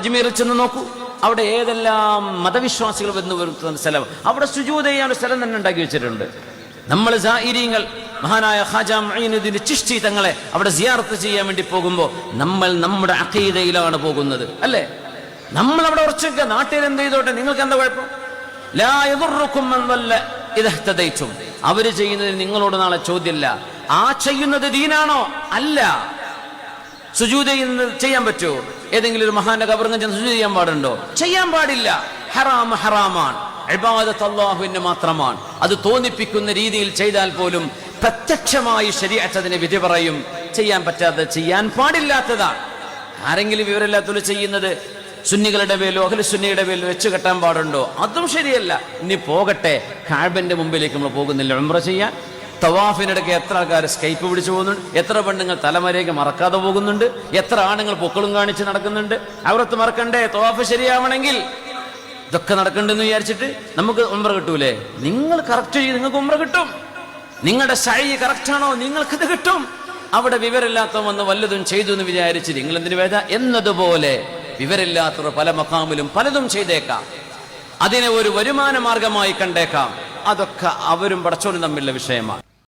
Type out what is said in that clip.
അജ്മീറിൽ ചെന്ന് നോക്കൂ. അവിടെ ഏതെല്ലാം മതവിശ്വാസികൾ വന്നു വരുത്തുന്ന സ്ഥലം. അവിടെ സുജൂത് ചെയ്യാൻ ഒരു സ്ഥലം തന്നെ ഉണ്ടാക്കി വെച്ചിട്ടുണ്ട്. നമ്മൾ ജാഇരീങ്ങൾ മഹാനായ ഹാജാ മൈനുദ്ദീൻ ചിഷ്ടി തങ്ങളെ അവിടെ സിയാർത്ത് ചെയ്യാൻ വേണ്ടി പോകുമ്പോൾ നമ്മൾ നമ്മുടെ അഖീദയിലാണ് പോകുന്നത് അല്ലേ? നമ്മൾ അവിടെ ഉറച്ചൊക്കെ നാട്ടിൽ എന്ത് ചെയ്തോട്ടെ? നിങ്ങൾക്ക് എന്താ കുഴപ്പം? ലാ മൻ വല്ല ഇദഹ്തദൈതും അവർ ചെയ്യുന്നതിന് നിങ്ങളോട് നാളെ ചോദ്യമില്ല ആ ചെയ്യുന്നത് ദീനാണോ? അല്ല. ചെയ്യുന്നത് ചെയ്യാൻ പറ്റുമോ? ഏതെങ്കിലും ഒരു മഹാന്റെ കബറിന് ചെന്ന് സുജൂത ചെയ്യാൻ പാടുണ്ടോ? ചെയ്യാൻ പാടില്ല. ഹറാം ഹറാമാണ്. ഇബാദത്ത് മാത്രമാണ്. അത് തോന്നിപ്പിക്കുന്ന രീതിയിൽ ചെയ്താൽ പോലും പ്രത്യക്ഷമായി ശരിയച്ചതിനെ വിധി പറയും. ചെയ്യാൻ പറ്റാത്ത ചെയ്യാൻ പാടില്ലാത്തതാണ്. ആരെങ്കിലും വിവരമില്ലാത്തത് ചെയ്യുന്നത് സുന്നികളുടെ പേരിലോ അഖില സുന്നിയുടെ പേരിലോ വെച്ച് കെട്ടാൻ പാടുണ്ടോ? അതും ശരിയല്ല. ഇനി പോകട്ടെ. കാഴ്ബന്റെ മുമ്പിലേക്ക് നമ്മൾ പോകുന്നില്ല. ഉംറ ചെയ്യാൻ തവാഫിനിടയ്ക്ക് എത്ര ആൾക്കാർ സ്കൈപ്പ് പിടിച്ചു പോകുന്നുണ്ട്? എത്ര പെണ്ണുങ്ങൾ തലമരയ്ക്ക് മറക്കാതെ പോകുന്നുണ്ട്? എത്ര ആണുങ്ങൾ പൊക്കളും കാണിച്ച് നടക്കുന്നുണ്ട്? അവരത്ത് മറക്കണ്ടേ? തവാഫ് ശരിയാവണമെങ്കിൽ ഇതൊക്കെ നടക്കണ്ടെന്ന് വിചാരിച്ചിട്ട് നമുക്ക് ഉംറ കിട്ടൂലേ? നിങ്ങൾ കറക്റ്റ് ചെയ്ത് നിങ്ങൾക്ക് ഉംറ കിട്ടും. നിങ്ങളുടെ ശൈലി കറക്റ്റാണോ നിങ്ങൾക്കിത് കിട്ടും. അവിടെ വിവരമില്ലാത്ത വന്ന് വല്ലതും ചെയ്തു എന്ന് വിചാരിച്ച് നിങ്ങൾ എന്തിനു വേദ? എന്നതുപോലെ വിവരമില്ലാത്തവർ പല മക്കാമിലും പലതും ചെയ്തേക്കാം. അതിനെ ഒരു വരുമാന മാർഗമായി കണ്ടേക്കാം. അതൊക്കെ അവരും പടച്ചോനും തമ്മിലുള്ള വിഷയമാണ്.